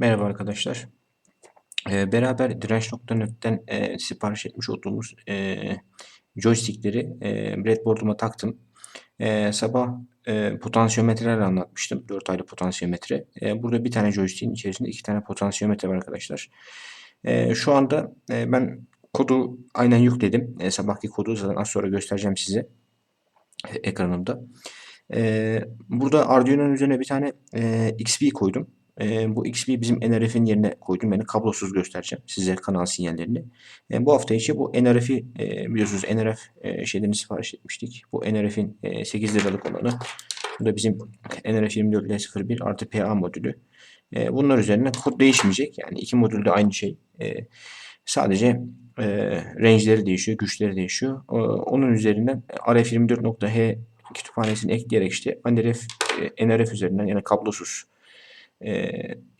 Merhaba arkadaşlar. Eee, beraber Direnç.net'ten eee, sipariş etmiş olduğumuz eee, joystick'leri eee, breadboard'uma taktım. Eee, sabah eee, potansiyometreler anlatmıştım. 4 ayrı potansiyometre. Eee, burada bir tane joystick'in içerisinde iki tane potansiyometre var arkadaşlar. Eee, şu anda eee, ben kodu aynen yükledim. Eee, sabahki kodu zaten az sonra göstereceğim size e- ekranımda. Eee, burada Arduino'nun üzerine bir tane eee, XP koydum. Eee, bu XP bizim NRF'in yerine koydum. Yani kablosuz göstereceğim size kanal sinyallerini. Eee, bu hafta içi bu NRF'i eee, biliyorsunuz NRF eee, şeylerini sipariş etmiştik. Bu NRF'in eee, 8 liralık olanı. Bu da bizim NRF 24L01 artı PA modülü. Eee, bunlar üzerine kod değişmeyecek. Yani iki modül de aynı şey. Eee, sadece eee range'leri değişiyor, güçleri değişiyor. Eee, onun üzerinden RF24.H kütüphanesini ekleyerek işte NRF, e, NRF üzerinden yani kablosuz e,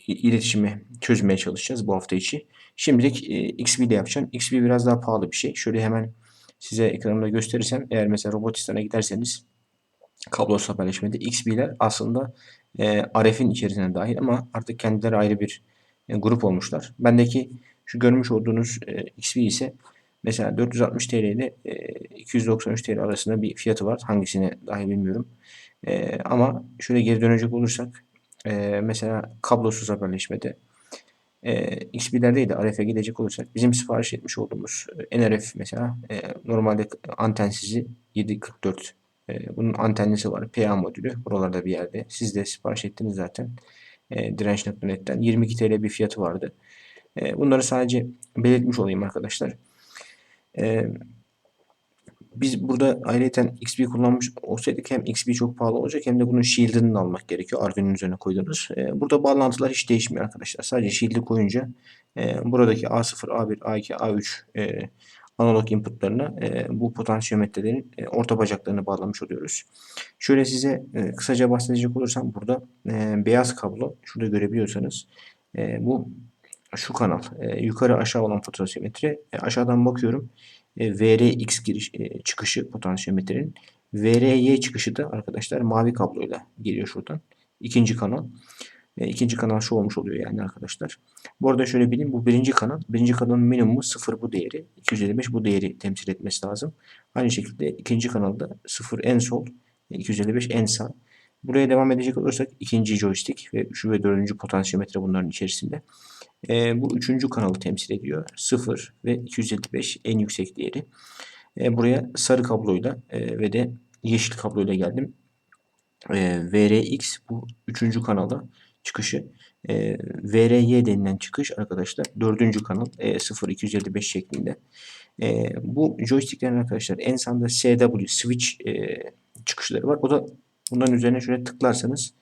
iletişimi çözmeye çalışacağız bu hafta içi. Şimdilik e, XP ile yapacağım. XP biraz daha pahalı bir şey. Şöyle hemen size ekranımda gösterirsem eğer mesela Robotistan'a giderseniz kablosuz haberleşmede XP'ler aslında e, RF'in içerisine dahil ama artık kendileri ayrı bir e, grup olmuşlar. Bendeki şu görmüş olduğunuz e, XP ise mesela 460 TL ile e, 293 TL arasında bir fiyatı var. Hangisine dahil bilmiyorum. E, ama şöyle geri dönecek olursak e, mesela kablosuz haberleşmede e, de RF'e gidecek olursak bizim sipariş etmiş olduğumuz e, NRF mesela e, normalde antensizi 744 e, bunun antenlisi var. PA modülü buralarda bir yerde. Siz de sipariş ettiniz zaten. E, Direnç.net'ten 22 TL bir fiyatı vardı. E, bunları sadece belirtmiş olayım arkadaşlar. E, biz burada ayrıca XP kullanmış olsaydık hem XP çok pahalı olacak hem de bunun shield'ını almak gerekiyor. Arduino'nun üzerine koyduğunuz. E, burada bağlantılar hiç değişmiyor arkadaşlar. Sadece shield'i koyunca e, buradaki A0, A1, A2, A3 e, analog inputlarına e, bu potansiyometrelerin e, orta bacaklarını bağlamış oluyoruz. Şöyle size e, kısaca bahsedecek olursam burada e, beyaz kablo şurada görebiliyorsanız e, bu şu kanal e, yukarı aşağı olan potansiyometre e, aşağıdan bakıyorum e, VRX giriş e, çıkışı potansiyometrenin VRY çıkışı da arkadaşlar mavi kabloyla geliyor şuradan. İkinci kanal. E, ikinci kanal şu olmuş oluyor yani arkadaşlar. Bu arada şöyle bilin bu birinci kanal. Birinci kanalın minimumu 0 bu değeri. 255 bu değeri temsil etmesi lazım. Aynı şekilde ikinci kanalda 0 en sol. 255 en sağ. Buraya devam edecek olursak ikinci joystick ve şu ve dördüncü potansiyometre bunların içerisinde. E, bu üçüncü kanalı temsil ediyor. 0 ve 255 en yüksek değeri. E, buraya sarı kabloyla e, ve de yeşil kabloyla geldim. E, VRX bu üçüncü kanala çıkışı. E, VRY denilen çıkış arkadaşlar dördüncü kanal e, 0255 şeklinde. E, bu joysticklerin arkadaşlar en sağda SW switch e, çıkışları var. O da bunların üzerine şöyle tıklarsanız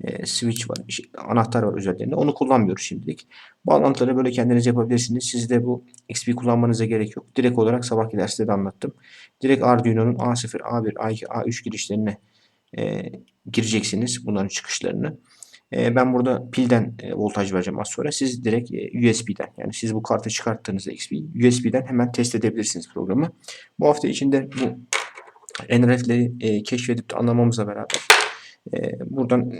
e, switch var, şey, anahtar var üzerlerinde. Onu kullanmıyoruz şimdilik. Bağlantıları böyle kendiniz yapabilirsiniz. Siz de bu XP kullanmanıza gerek yok. Direkt olarak sabahki derste de anlattım. Direkt Arduino'nun A0, A1, A2, A3 girişlerine e, gireceksiniz bunların çıkışlarını. E, ben burada pilden e, voltaj vereceğim az sonra. Siz direkt e, USB'den yani siz bu kartı çıkarttığınızda XP USB'den hemen test edebilirsiniz programı. Bu hafta içinde bu NRF'leri e, keşfedip de anlamamızla beraber e, buradan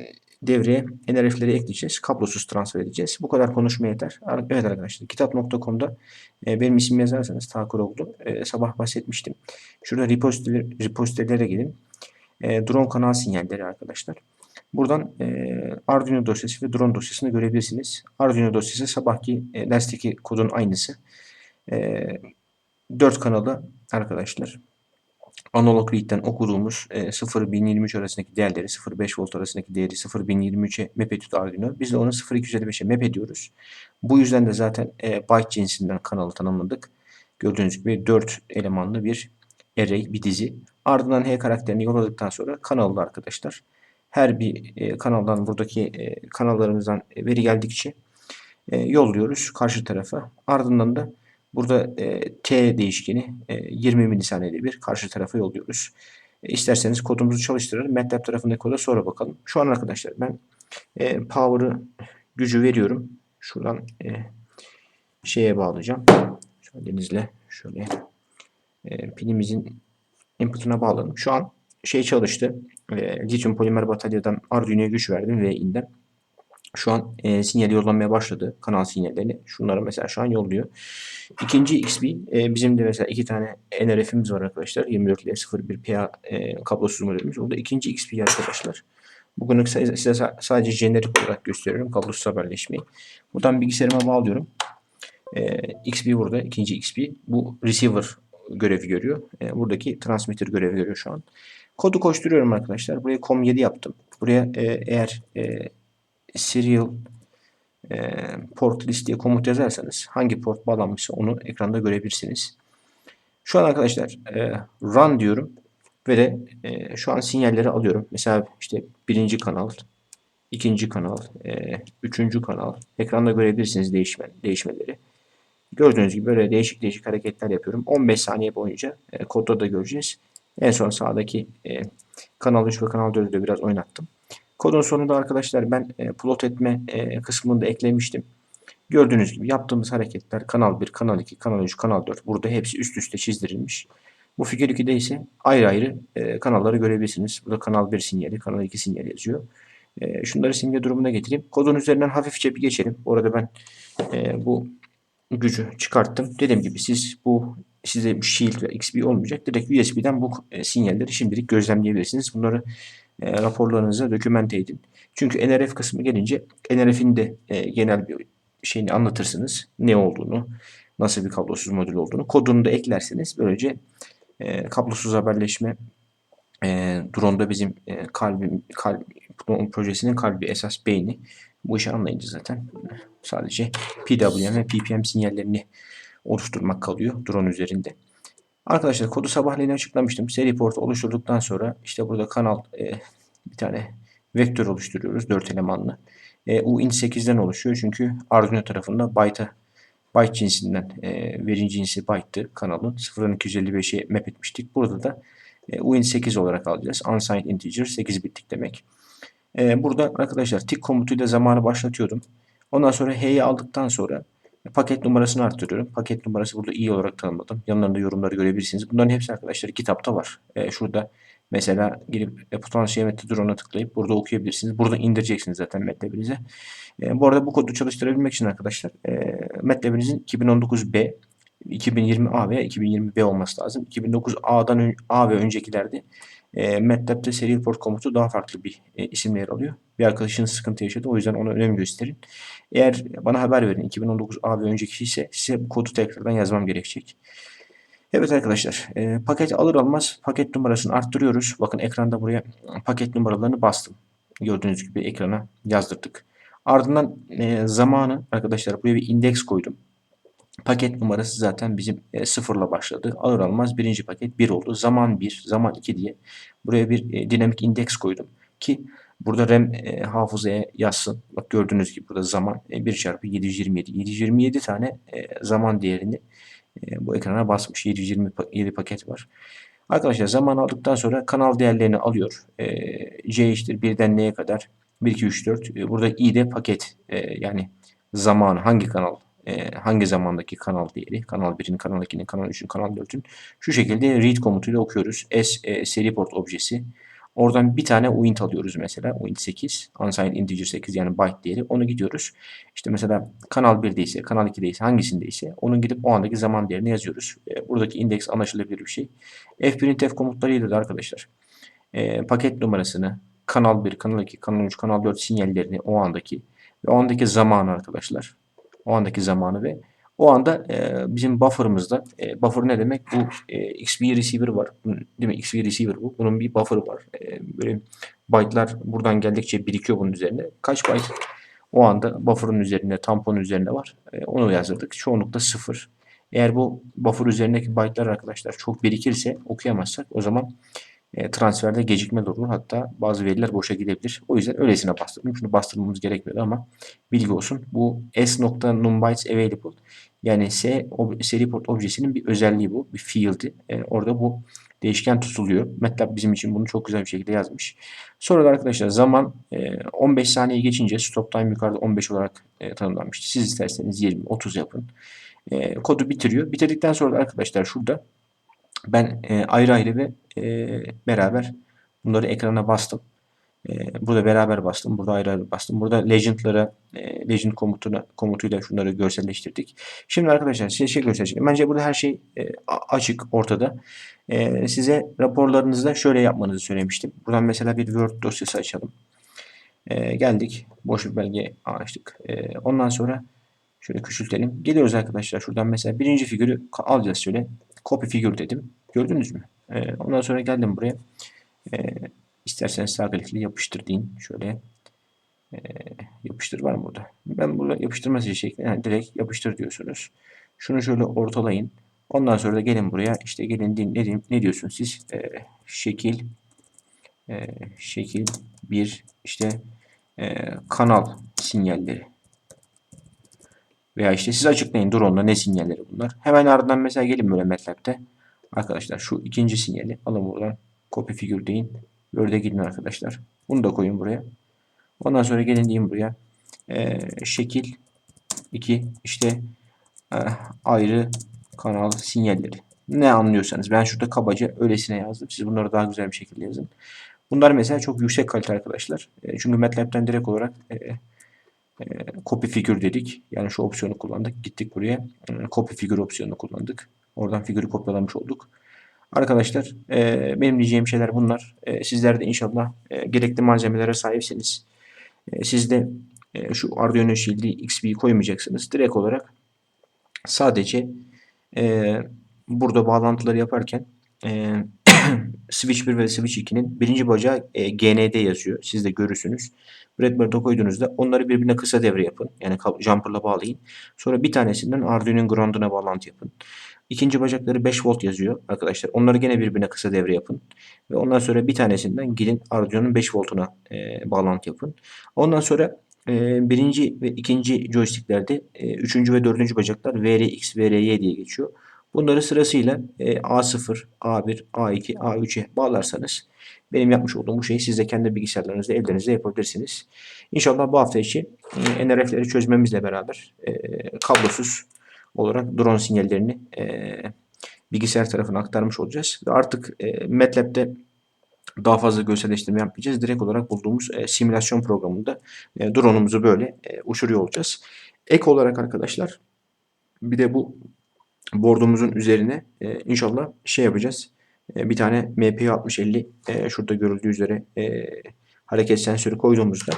devreye NRF'leri ekleyeceğiz. Kablosuz transfer edeceğiz. Bu kadar konuşma yeter. Evet arkadaşlar kitap.com'da e, benim ismimi yazarsanız Takur oldu. E, sabah bahsetmiştim. Şurada repositelere gidin. E, drone kanal sinyalleri arkadaşlar. Buradan Arduino dosyası ve drone dosyasını görebilirsiniz. Arduino dosyası sabahki dersteki kodun aynısı. E, 4 kanalı arkadaşlar analog read'den okuduğumuz e, 0-1023 arasındaki değerleri 0-5 volt arasındaki değeri 0-1023'e map ediyor Arduino. Biz de onu 0-255'e map ediyoruz. Bu yüzden de zaten e, byte cinsinden kanalı tanımladık. Gördüğünüz gibi 4 elemanlı bir array, bir dizi. Ardından H karakterini yolladıktan sonra kanallı arkadaşlar. Her bir e, kanaldan buradaki e, kanallarımızdan veri geldikçe e, yolluyoruz karşı tarafa. Ardından da Burada e, t değişkeni e, 20 milisaniyede bir karşı tarafa yolluyoruz. E, isterseniz kodumuzu çalıştıralım. MATLAB tarafındaki koda sonra bakalım. Şu an arkadaşlar ben e, power'ı gücü veriyorum. Şuradan e, şeye bağlayacağım. Şöyle şöyle e, pilimizin input'una bağladım. Şu an şey çalıştı. E, lityum polimer bataryadan Arduino'ya güç verdim ve inden. Şu an e, sinyali yollamaya başladı. Kanal sinyallerini. Şunları mesela şu an yolluyor. İkinci XB e, bizim de mesela iki tane NRF'imiz var arkadaşlar. 24L01 PA e, kablosuz modelimiz. O da ikinci XB arkadaşlar. Bugünlük size sadece jenerik olarak gösteriyorum kablosuz haberleşmeyi. Buradan bilgisayarıma bağlıyorum. E, XB burada ikinci XB. Bu receiver görevi görüyor. E, buradaki transmitter görevi görüyor şu an. Kodu koşturuyorum arkadaşlar. Buraya COM7 yaptım. Buraya e, eğer e, serial e, port list diye komut yazarsanız hangi port bağlanmışsa onu ekranda görebilirsiniz. Şu an arkadaşlar e, run diyorum ve de e, şu an sinyalleri alıyorum. Mesela işte birinci kanal, ikinci kanal, e, üçüncü kanal. Ekranda görebilirsiniz değişme, değişmeleri. Gördüğünüz gibi böyle değişik değişik hareketler yapıyorum. 15 saniye boyunca e, kodda da göreceğiz. En son sağdaki e, kanal 3 ve kanal 4'ü de biraz oynattım. Kodun sonunda arkadaşlar ben e, plot etme e, kısmını da eklemiştim. Gördüğünüz gibi yaptığımız hareketler kanal 1, kanal 2, kanal 3, kanal 4 burada hepsi üst üste çizdirilmiş. Bu figür 2'de ise ayrı ayrı e, kanalları görebilirsiniz. Burada kanal 1 sinyali, kanal 2 sinyali yazıyor. E, şunları simge durumuna getireyim. Kodun üzerinden hafifçe bir geçelim. Orada ben e, bu gücü çıkarttım. Dediğim gibi siz bu size Shield ve XP olmayacak. Direkt USB'den bu e, sinyalleri şimdilik gözlemleyebilirsiniz. Bunları e, raporlarınıza dokümente edin. Çünkü NRF kısmı gelince NRF'in de e, genel bir şeyini anlatırsınız. Ne olduğunu, nasıl bir kablosuz modül olduğunu. Kodunu da eklerseniz böylece e, kablosuz haberleşme e, drone'da bizim e, kalbi, kalbi projesinin kalbi esas beyni. Bu işi anlayınca zaten sadece PWM ve PPM sinyallerini oluşturmak kalıyor drone üzerinde. Arkadaşlar kodu sabahleyin açıklamıştım. Seri port oluşturduktan sonra işte burada kanal e, bir tane vektör oluşturuyoruz. 4 elemanlı. E, UINT 8'den oluşuyor. Çünkü Arduino tarafında byte'a byte cinsinden e, verin cinsi byte'tı kanalın. 0.255'e map etmiştik. Burada da e, UINT 8 olarak alacağız. Unsigned integer 8 bitlik demek. E, burada arkadaşlar tick komutuyla zamanı başlatıyordum. Ondan sonra H'yi aldıktan sonra Paket numarasını arttırıyorum. Paket numarası burada iyi olarak tanımladım. Yanlarında yorumları görebilirsiniz. Bunların hepsi arkadaşlar kitapta var. E, şurada mesela girip e, potansiyel metodurona tıklayıp burada okuyabilirsiniz. Burada indireceksiniz zaten MATLAB'inize. E, bu arada bu kodu çalıştırabilmek için arkadaşlar e, MATLAB'inizin 2019B 2020A veya 2020B olması lazım. 2009A'dan A ve öncekilerde e, MATLAB'de serial port komutu daha farklı bir e, isimle yer alıyor. Bir arkadaşınız sıkıntı yaşadı. O yüzden ona önem gösterin. Eğer bana haber verin 2019 A ve önceki ise size bu kodu tekrardan yazmam gerekecek. Evet arkadaşlar e, paket alır almaz paket numarasını arttırıyoruz. Bakın ekranda buraya paket numaralarını bastım. Gördüğünüz gibi ekrana yazdırdık. Ardından e, zamanı arkadaşlar buraya bir indeks koydum. Paket numarası zaten bizim e, sıfırla başladı. Alır almaz birinci paket 1 oldu. Zaman 1, zaman 2 diye buraya bir e, dinamik indeks koydum. Ki burada RAM e, hafızaya yazsın. Bak gördüğünüz gibi burada zaman e, 1 çarpı 727. 727 tane e, zaman değerini e, bu ekrana basmış. 727 paket var. Arkadaşlar zaman aldıktan sonra kanal değerlerini alıyor. E, C eşittir 1'den N'ye kadar 1, 2, 3, 4. E, burada i de paket e, yani zaman hangi kanal e, hangi zamandaki kanal değeri, kanal 1'in, kanal 2'nin, kanal 3'ün, kanal 4'ün şu şekilde read komutuyla okuyoruz. S e, seri port objesi. Oradan bir tane uint alıyoruz mesela. Uint 8. Unsigned integer 8 yani byte değeri. Onu gidiyoruz. İşte mesela kanal 1'deyse, kanal 2'deyse hangisindeyse onun gidip o andaki zaman değerini yazıyoruz. E, buradaki indeks anlaşılabilir bir şey. fprintf komutlarıyla da arkadaşlar e, paket numarasını, kanal 1, kanal 2, kanal 3, kanal 4 sinyallerini o andaki ve o andaki zamanı arkadaşlar o andaki zamanı ve o anda e, bizim buffer'ımızda e, buffer ne demek? Bu e, XP receiver var. Değil mi? XP receiver bu. Bunun bir buffer'ı var. E, böyle byte'lar buradan geldikçe birikiyor bunun üzerine. Kaç byte o anda buffer'ın üzerinde, tamponun üzerinde var. E, onu yazdırdık. Çoğunlukla sıfır. Eğer bu buffer üzerindeki byte'lar arkadaşlar çok birikirse okuyamazsak o zaman e, transferde gecikme olur. Hatta bazı veriler boşa gidebilir. O yüzden öylesine bastırdım. Şunu bastırmamız gerekmiyordu ama bilgi olsun. Bu s.numbytes available yani S seri port objesinin bir özelliği bu. Bir field'i. E, orada bu değişken tutuluyor. MATLAB bizim için bunu çok güzel bir şekilde yazmış. Sonra da arkadaşlar zaman e, 15 saniye geçince stop time yukarıda 15 olarak e, tanımlanmıştı. Siz isterseniz 20, 30 yapın. E, kodu bitiriyor. Bitirdikten sonra da arkadaşlar şurada ben e, ayrı ayrı ve e, beraber bunları ekrana bastım. E, burada beraber bastım. Burada ayrı ayrı bastım. Burada legend'lara e, legend komutuna, komutuyla şunları görselleştirdik. Şimdi arkadaşlar size şey göstereceğim. Bence burada her şey e, açık ortada. E, size raporlarınızda şöyle yapmanızı söylemiştim. Buradan mesela bir Word dosyası açalım. E, geldik. Boş bir belge açtık. E, ondan sonra şöyle küçültelim. Geliyoruz arkadaşlar. Şuradan mesela birinci figürü alacağız şöyle. Copy figür dedim. Gördünüz mü? E, ondan sonra geldim buraya. E, isterseniz sağ klikle yapıştır deyin. Şöyle e, yapıştır var mı burada? Ben burada yapıştırması şeklinde yani direkt yapıştır diyorsunuz. Şunu şöyle ortalayın. Ondan sonra da gelin buraya. İşte gelin deyin, ne, ne diyorsun siz? E, şekil e, şekil bir işte e, kanal sinyalleri. Veya işte siz açıklayın drone'da ne sinyalleri bunlar. Hemen ardından mesela gelin böyle MATLAB'de. Arkadaşlar şu ikinci sinyali alın buradan. Copy figür deyin. Word'e gidin arkadaşlar. Bunu da koyun buraya. Ondan sonra gelin diyeyim buraya. Ee, şekil 2 işte e, ayrı kanal sinyalleri. Ne anlıyorsanız. Ben şurada kabaca öylesine yazdım. Siz bunları daha güzel bir şekilde yazın. Bunlar mesela çok yüksek kalite arkadaşlar. E, çünkü MATLAB'den direkt olarak e, e, copy figür dedik. Yani şu opsiyonu kullandık. Gittik buraya. E, copy figür opsiyonunu kullandık. Oradan figürü kopyalamış olduk. Arkadaşlar e, benim diyeceğim şeyler bunlar. E, sizler de inşallah e, gerekli malzemelere sahipsiniz. E, siz de e, şu Arduino Shield'i XP'yi koymayacaksınız. Direkt olarak sadece burada bağlantıları yaparken e, Switch 1 ve Switch 2'nin birinci bacağı e, GND yazıyor. Siz de görürsünüz. Breadboard'a koyduğunuzda onları birbirine kısa devre yapın. Yani jumper'la bağlayın. Sonra bir tanesinden Arduino'nun ground'una bağlantı yapın. İkinci bacakları 5 volt yazıyor arkadaşlar. Onları gene birbirine kısa devre yapın. Ve ondan sonra bir tanesinden gidin Arduino'nun 5 voltuna e, bağlantı yapın. Ondan sonra e, birinci ve ikinci joysticklerde e, üçüncü ve dördüncü bacaklar VRX, VRY diye geçiyor. Bunları sırasıyla e, A0, A1, A2, A3'e bağlarsanız benim yapmış olduğum bu şeyi siz de kendi bilgisayarlarınızda, evlerinizde yapabilirsiniz. İnşallah bu hafta içi e, NRF'leri çözmemizle beraber e, kablosuz olarak drone sinyallerini e, bilgisayar tarafına aktarmış olacağız. Ve artık MATLAB'de daha fazla görselleştirme yapmayacağız. Direkt olarak bulduğumuz e, simülasyon programında e, drone'umuzu böyle e, uçuruyor olacağız. Ek olarak arkadaşlar bir de bu board'umuzun üzerine e, inşallah şey yapacağız. E, bir tane MPU 6050 e, şurada görüldüğü üzere e, hareket sensörü koyduğumuzda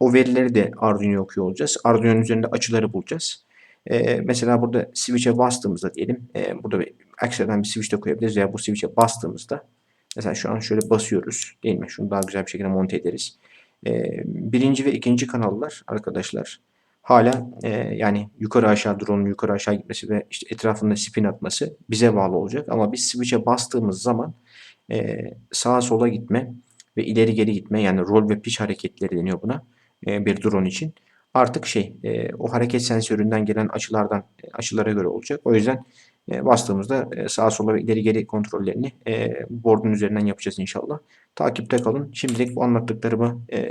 o verileri de Arduino'ya okuyor olacağız. Arduino'nun üzerinde açıları bulacağız. E, mesela burada switch'e bastığımızda diyelim e, burada bir ekstradan bir switch de koyabiliriz veya bu switch'e bastığımızda mesela şu an şöyle basıyoruz değil mi? Şunu daha güzel bir şekilde monte ederiz. E, birinci ve ikinci kanallar arkadaşlar hala e, yani yukarı aşağı drone'un yukarı aşağı gitmesi ve işte etrafında spin atması bize bağlı olacak. Ama biz switch'e bastığımız zaman e, sağa sola gitme ve ileri geri gitme yani roll ve pitch hareketleri deniyor buna e, bir drone için. Artık şey e, o hareket sensöründen gelen açılardan e, açılara göre olacak. O yüzden e, bastığımızda e, sağa sola ve ileri geri kontrollerini e, board'un üzerinden yapacağız inşallah. Takipte kalın. Şimdilik bu anlattıklarımı e,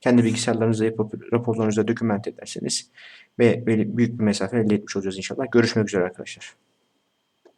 kendi bilgisayarlarınızda yapıp raporlarınızda doküment ederseniz ve böyle büyük bir mesafe elde etmiş olacağız inşallah. Görüşmek üzere arkadaşlar.